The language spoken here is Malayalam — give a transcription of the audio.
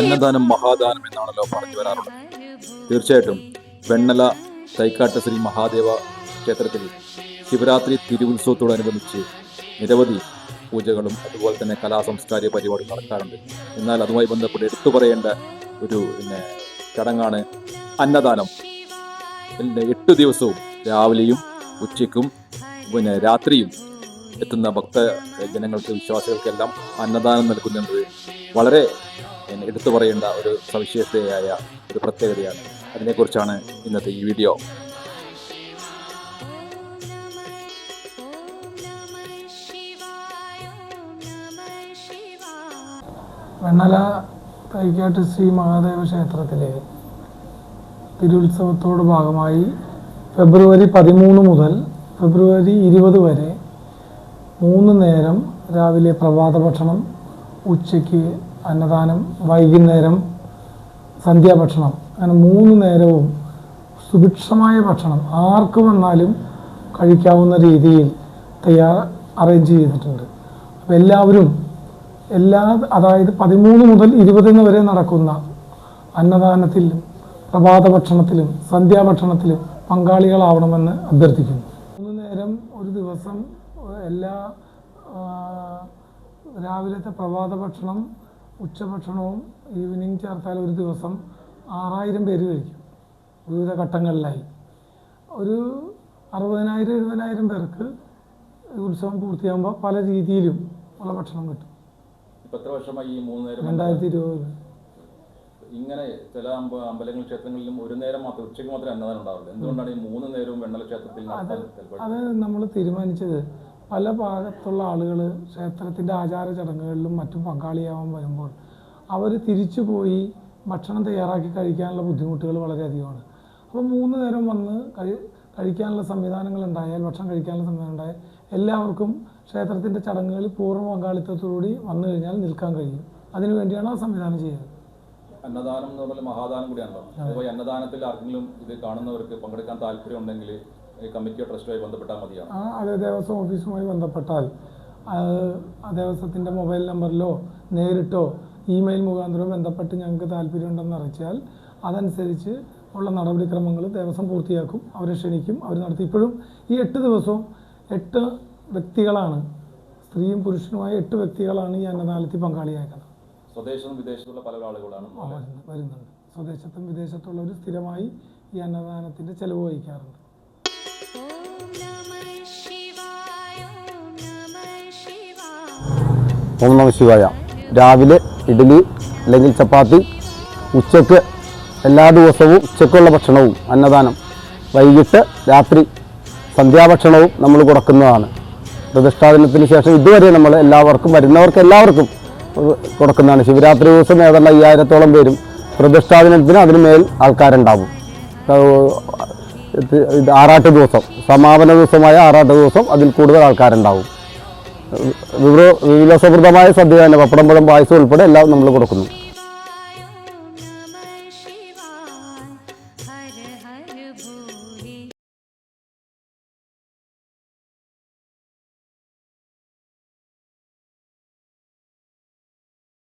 അന്നദാനം മഹാദാനം എന്നാണല്ലോ പറഞ്ഞു വരാറുള്ളത്. തീർച്ചയായിട്ടും വെണ്ണല തൈക്കാട്ട് ശ്രീ മഹാദേവ ക്ഷേത്രത്തിൽ ശിവരാത്രി തിരുവുത്സവത്തോടനുബന്ധിച്ച് നിരവധി പൂജകളും അതുപോലെ തന്നെ കലാസംസ്കാരിക പരിപാടികൾ നടക്കാറുണ്ട്. എന്നാൽ അതുമായി ബന്ധപ്പെട്ട് എടുത്തു പറയേണ്ട ഒരു പിന്നെ ചടങ്ങാണ് അന്നദാനം. എട്ട് ദിവസവും രാവിലെയും ഉച്ചയ്ക്കും പിന്നെ രാത്രിയും എത്തുന്ന ഭക്ത ജനങ്ങൾക്ക് വിശ്വാസികൾക്കെല്ലാം അന്നദാനം നൽകുന്നത് വളരെ എടുത്തു പറയേണ്ട ഒരു സവിശേഷതയായ ഒരു പ്രത്യേകതയാണ്. അതിനെക്കുറിച്ചാണ് ഇന്നത്തെ ഈ വീഡിയോ. വെണ്ണല തൈക്കാട്ട് ശ്രീ മഹാദേവ ക്ഷേത്രത്തിലെ തിരുത്സവത്തോട് ഭാഗമായി ഫെബ്രുവരി പതിമൂന്ന് മുതൽ ഫെബ്രുവരി ഇരുപത് വരെ മൂന്ന് നേരം രാവിലെ പ്രഭാത ഭക്ഷണം ഉച്ചയ്ക്ക് അന്നദാനം വൈകുന്നേരം സന്ധ്യാഭക്ഷണം. അങ്ങനെ മൂന്ന് നേരവും സുഭിക്ഷമായ ഭക്ഷണം. ആർക്ക് വന്നാലും കഴിക്കാവുന്ന രീതിയിൽ തയ്യാർ അറേഞ്ച് ചെയ്തിട്ടുണ്ട്. അപ്പോൾ എല്ലാവരും എല്ലാ അതായത് പതിമൂന്ന് മുതൽ ഇരുപതിന് വരെ നടക്കുന്ന അന്നദാനത്തിലും പ്രഭാത ഭക്ഷണത്തിലും സന്ധ്യാഭക്ഷണത്തിലും പങ്കാളികളാവണമെന്ന് അഭ്യർത്ഥിക്കുന്നു. മൂന്ന് നേരം ഒരു ദിവസം എല്ലാ രാവിലത്തെ പ്രഭാത ഭക്ഷണം ഉച്ചഭക്ഷണവും ഈവനിങ് ചേർത്താൽ ഒരു ദിവസം ആറായിരം പേര് കഴിക്കും. വിവിധ ഘട്ടങ്ങളിലായി. ഒരു അറുപതിനായിരം എഴുപതിനായിരം പേർക്ക് ഉത്സവം പൂർത്തിയാകുമ്പോൾ പല രീതിയിലും ഉള്ള ഭക്ഷണം കിട്ടും. രണ്ടായിരത്തി ഇരുപതിൽ ഇങ്ങനെ ചില അമ്പ- അമ്പലങ്ങൾ ക്ഷേത്രങ്ങളിലും ഒരു നേരം മാത്രം ഉച്ചയ്ക്ക് മാത്രമേ അന്നദാനം ഉണ്ടാവുള്ളൂ. എന്തുകൊണ്ടാണ് ഈ മൂന്ന് നേരവും വെണ്ണല ക്ഷേത്രത്തിൽ? അത് നമ്മൾ തീരുമാനിച്ചത് പല ഭാഗത്തുള്ള ആളുകൾ ക്ഷേത്രത്തിന്റെ ആചാര ചടങ്ങുകളിലും മറ്റും പങ്കാളിയാവാൻ വരുമ്പോൾ അവർ തിരിച്ചു പോയി ഭക്ഷണം തയ്യാറാക്കി കഴിക്കാനുള്ള ബുദ്ധിമുട്ടുകൾ വളരെയധികമാണ്. അപ്പോൾ മൂന്ന് നേരം വന്ന് കഴി കഴിക്കാനുള്ള സംവിധാനങ്ങൾ ഉണ്ടായാൽ ഭക്ഷണം കഴിക്കാനുള്ള സംവിധാനം ഉണ്ടായാൽ എല്ലാവർക്കും ക്ഷേത്രത്തിന്റെ ചടങ്ങുകളിൽ പൂർണ പങ്കാളിത്തത്തോടുകൂടി വന്നു കഴിഞ്ഞാൽ നിൽക്കാൻ കഴിയും. അതിനു വേണ്ടിയാണ് ആ സംവിധാനം ചെയ്യുന്നത്. അന്നദാനം എന്ന് പറഞ്ഞാൽ മഹാദാനം കൂടിയാണല്ലോ. അപ്പോൾ അന്നദാനത്തിൽ ആർക്കെങ്കിലും ഇത് കാണുന്നവർക്ക് പങ്കെടുക്കാൻ താല്പര്യം ഉണ്ടെങ്കിൽ കമ്മിറ്റിയോ ട്രസ്റ്റുമായി ബന്ധപ്പെട്ടാൽ മതിയാണ് ആ അതേ ദേവസ്വം ഓഫീസുമായി ബന്ധപ്പെട്ടാൽ ആ ദേവസ്വത്തിന്റെ മൊബൈൽ നമ്പറിലോ നേരിട്ടോ ഇമെയിൽ മുഖാന്തരം ബന്ധപ്പെട്ട് ഞങ്ങൾക്ക് താല്പര്യമുണ്ടെന്ന് അറിയിച്ചാൽ അതനുസരിച്ച് ഉള്ള നടപടിക്രമങ്ങൾ ദേവസ്വം പൂർത്തിയാക്കും അവരെ ക്ഷണിക്കും അവർ നടത്തി. ഇപ്പോഴും ഈ എട്ട് ദിവസവും എട്ട് വ്യക്തികളാണ് സ്ത്രീയും പുരുഷനുമായ എട്ട് വ്യക്തികളാണ് ഈ അന്നദാനത്തിൽ പങ്കാളിയാക്കുന്നത് സ്വദേശത്തും വിദേശത്തുള്ള പല ആളുകളാണ് വരുന്നുണ്ട് സ്വദേശത്തും വിദേശത്തുള്ളവർ സ്ഥിരമായി ഈ അന്നദാനത്തിന്റെ ചെലവ് വഹിക്കാറുണ്ട്. ഓം നമ ശിവായ. രാവിലെ ഇഡ്ഡലി അല്ലെങ്കിൽ ചപ്പാത്തി ഉച്ചയ്ക്ക് എല്ലാ ദിവസവും ഉച്ചക്കുള്ള ഭക്ഷണവും അന്നദാനം. വൈകിട്ട് രാത്രി സന്ധ്യാഭക്ഷണവും നമ്മൾ കൊടുക്കുന്നതാണ്. പ്രതിഷ്ഠാദിനത്തിന് ശേഷം ഇതുവരെ നമ്മൾ എല്ലാവർക്കും വരുന്നവർക്ക് എല്ലാവർക്കും കൊടുക്കുന്നതാണ്. ശിവരാത്രി ദിവസം ഏതാണ്ട് അയ്യായിരത്തോളം പേരും പ്രതിഷ്ഠാദിനത്തിന് അതിന് മേൽ ആൾക്കാരുണ്ടാവും. ആറാട്ട് ദിവസം സമാപന ദിവസമായ ആറാട്ട് ദിവസം അതിൽ കൂടുതൽ ആൾക്കാരുണ്ടാവും. വിഭ്ര- വിലാസപ്രദമായ സദ്യ തന്നെ പപ്പടം പഴം പായസം ഉൾപ്പെടെ എല്ലാം നമ്മൾ കൊടുക്കുന്നു.